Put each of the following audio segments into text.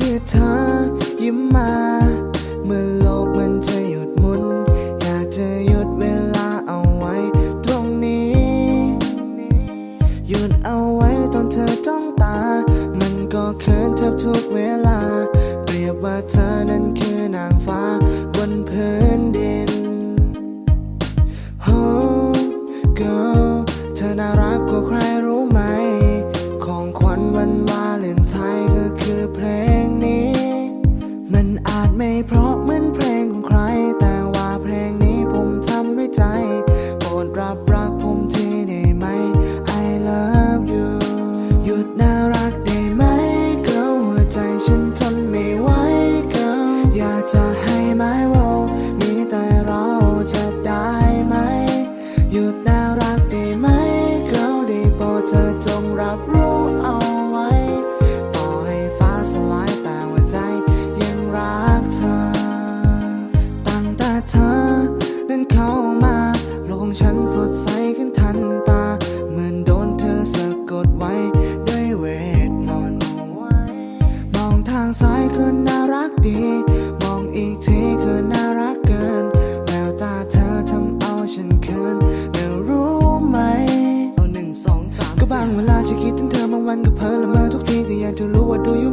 ที่เธอยิ้มมา เมื่อโลกมันจะหยุดหมุน อยากจะหยุดเวลาเอาไว้ ตรงนี้ หยุดเอาไว้ตอนเธอจ้องตา มันก็เขินแทบทุกเวลา เปรียบว่าเธอนั้นคือนางฟ้าบนพื้น วันก็เพลินมาทุกทีก็อยากจะรู้ว่าดูอยู่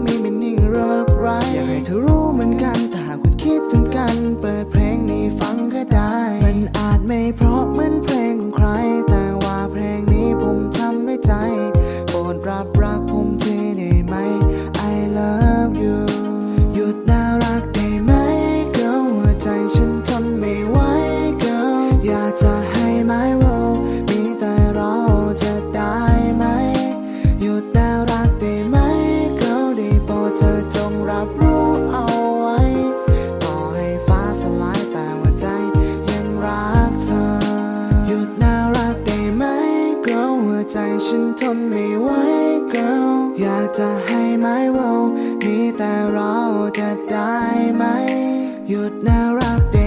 ใจฉันทนไม่ไหว girl อยากจะให้ไม้เวามีแต่เราจะได้ไหม หยุดน่ารัก